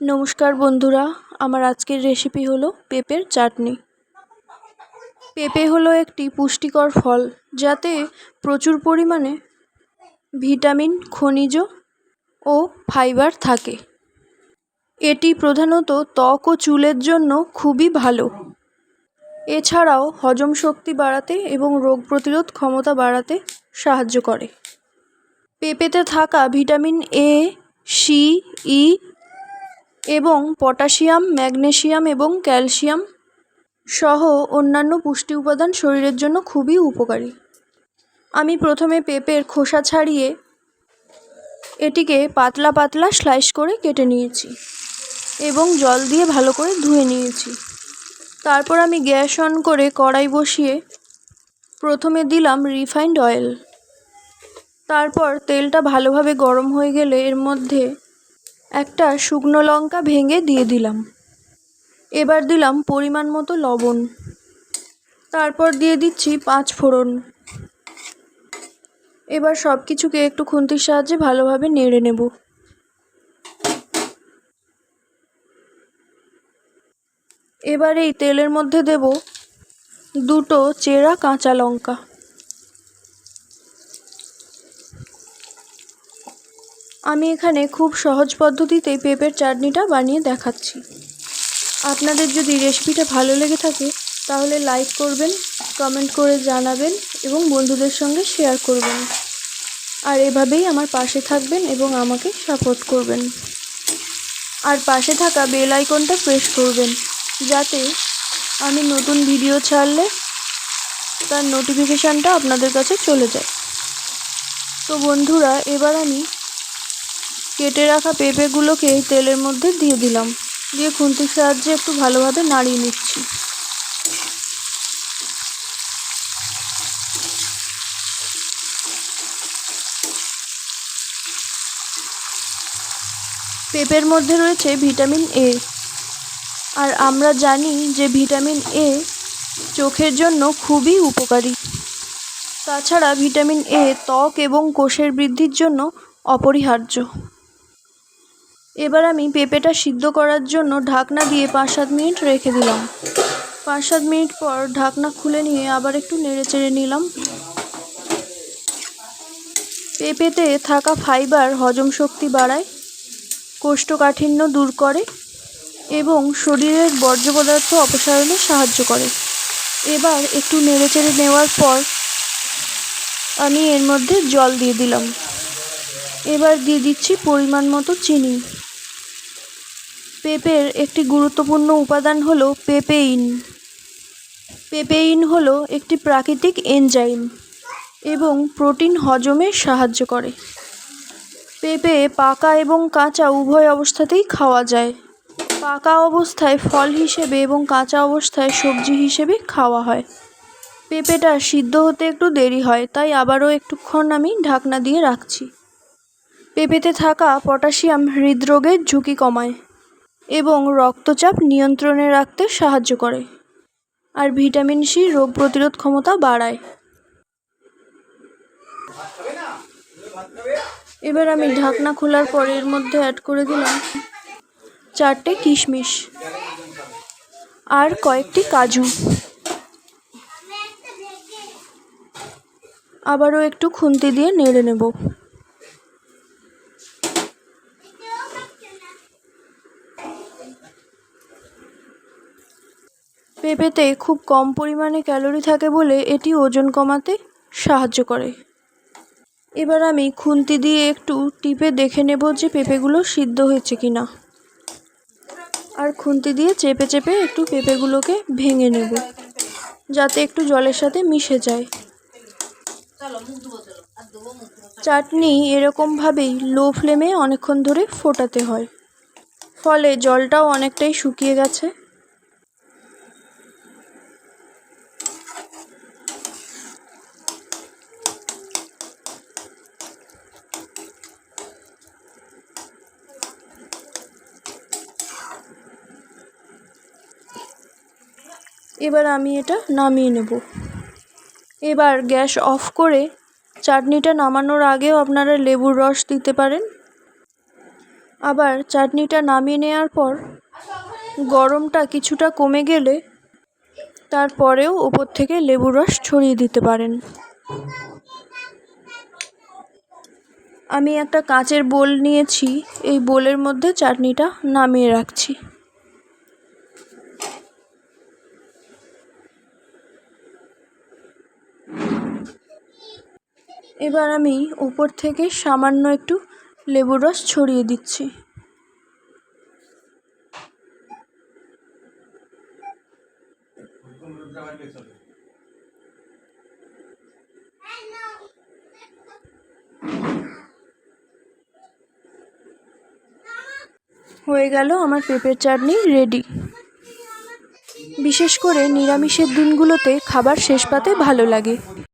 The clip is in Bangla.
নমস্কার বন্ধুরা, আমার আজকের রেসিপি হলো পেঁপের চাটনি। পেঁপে হলো একটি পুষ্টিকর ফল, যাতে প্রচুর পরিমাণে ভিটামিন, খনিজ ও ফাইবার থাকে। এটি প্রধানত ত্বক ও চুলের জন্য খুবই ভালো। এছাড়াও হজম শক্তি বাড়াতে এবং রোগ প্রতিরোধ ক্ষমতা বাড়াতে সাহায্য করে। পেঁপেতে থাকা ভিটামিন এ সি ই এবং পটাশিয়াম, ম্যাগনেশিয়াম এবং ক্যালসিয়াম সহ অন্যান্য পুষ্টি উপাদান শরীরের জন্য খুবই উপকারী। আমি প্রথমে পেঁপের খোসা ছাড়িয়ে এটিকে পাতলা পাতলা স্লাইস করে কেটে নিয়েছি এবং জল দিয়ে ভালো করে ধুয়ে নিয়েছি। তারপর আমি গ্যাস অন করে কড়াই বসিয়ে প্রথমে দিলাম রিফাইন্ড অয়েল। তারপর তেলটা ভালোভাবে গরম হয়ে গেলে এর মধ্যে একটা শুকনো লঙ্কা ভেঙে দিয়ে দিলাম। এবার দিলাম পরিমাণ মতো লবণ। তারপর দিয়ে দিচ্ছি পাঁচ ফোড়ন। এবার সব কিছুকে একটু খুন্তির সাহায্যে ভালোভাবে নেড়ে নেব। এবার এই তেলের মধ্যে দেব দুটো চেরা কাঁচা লঙ্কা। আমি এখানে খুব সহজ পদ্ধতিতে পেঁপের চাটনিটা বানিয়ে দেখাচ্ছি। আপনাদের যদি রেসিপিটা ভালো লেগে থাকে, তাহলে লাইক করবেন, কমেন্ট করে জানাবেন এবং বন্ধুদের সঙ্গে শেয়ার করবেন। আর এভাবেই আমার পাশে থাকবেন এবং আমাকে সাপোর্ট করবেন। আর পাশে থাকা বেল আইকনটা প্রেস করবেন, যাতে আমি নতুন ভিডিও ছাড়লে তার নোটিফিকেশানটা আপনাদের কাছে চলে যায়। তো বন্ধুরা, এবার আমি কেটে রাখা পেঁপেগুলোকে তেলের মধ্যে দিয়ে দিলাম। দিয়ে খুন্তির সাহায্যে একটু ভালোভাবে নাড়িয়ে নিচ্ছি। পেঁপের মধ্যে রয়েছে ভিটামিন এ আর আমরা জানি যে ভিটামিন এ চোখের জন্য খুবই উপকারী। তাছাড়া ভিটামিন এ ত্বক এবং কোষের বৃদ্ধির জন্য অপরিহার্য। এবার আমি পেঁপেটা সিদ্ধ করার জন্য ঢাকনা দিয়ে পাঁচ সাত মিনিট রেখে দিলাম। পাঁচ সাত মিনিট পর ঢাকনা খুলে নিয়ে আবার একটু নেড়ে চেড়ে নিলাম। পেঁপেতে থাকা ফাইবার হজম শক্তি বাড়ায়, কোষ্ঠকাঠিন্য দূর করে এবং শরীরের বর্জ্য পদার্থ অপসারণে সাহায্য করে। এবার একটু নেড়ে চেড়ে নেওয়ার পর আমি এর মধ্যে জল দিয়ে দিলাম। এবার দিয়ে দিচ্ছি পরিমাণ মতো চিনি। পেঁপের একটি গুরুত্বপূর্ণ উপাদান হলো পেপেইন। পেপেইন হলো একটি প্রাকৃতিক এনজাইম এবং প্রোটিন হজমে সাহায্য করে। পেঁপে পাকা এবং কাঁচা উভয় অবস্থাতেই খাওয়া যায়। পাকা অবস্থায় ফল হিসেবে এবং কাঁচা অবস্থায় সবজি হিসেবে খাওয়া হয়। পেঁপেটা সিদ্ধ হতে একটু দেরি হয়, তাই আবারও একটুক্ষণ আমি ঢাকনা দিয়ে রাখছি। পেঁপেতে থাকা পটাশিয়াম হৃদরোগের ঝুঁকি কমায়। এবং রক্তচাপ নিয়ন্ত্রণে রাখতে সাহায্য করে। আর ভিটামিন সি রোগ প্রতিরোধ ক্ষমতা বাড়ায়। এবার আমি ঢাকনা খোলার পর এর মধ্যে অ্যাড করে দিলাম চারটে কিশমিশ আর কয়েকটি কাজু। আবারও একটু খুন্তি দিয়ে নেড়ে নেব। পেঁপেতে খুব কম পরিমাণে ক্যালোরি থাকে বলে এটি ওজন কমাতে সাহায্য করে। এবার আমি খুন্তি দিয়ে একটু টিপে দেখে নেব যে পেঁপেগুলো সিদ্ধ হয়েছে কি না আর খুন্তি দিয়ে চেপে চেপে একটু পেঁপেগুলোকে ভেঙে নেব, যাতে একটু জলের সাথে মিশে যায়। চাটনি এরকমভাবেই লো ফ্লেমে অনেকক্ষণ ধরে ফোটাতে হয়, ফলে জলটাও অনেকটাই শুকিয়ে গেছে। এবার আমি এটা নামিয়ে নেব। এবার গ্যাস অফ করে চাটনিটা নামানোর আগেও আপনারা লেবুর রস দিতে পারেন। আবার চাটনিটা নামিয়ে নেওয়ার পর গরমটা কিছুটা কমে গেলে তারপরেও ওপর থেকে লেবুর রস ছড়িয়ে দিতে পারেন। আমি একটা কাঁচের বোল নিয়েছি, এই বোলের মধ্যে চাটনিটা নামিয়ে রাখছি। এবার আমি উপর থেকে সামান্য একটু লেবুর রস ছড়িয়ে দিচ্ছি। হয়ে গেল আমার পেঁপের চাটনি রেডি বিশেষ করে নিরামিষের দিনগুলোতে খাবার শেষ পাতে ভালো লাগে।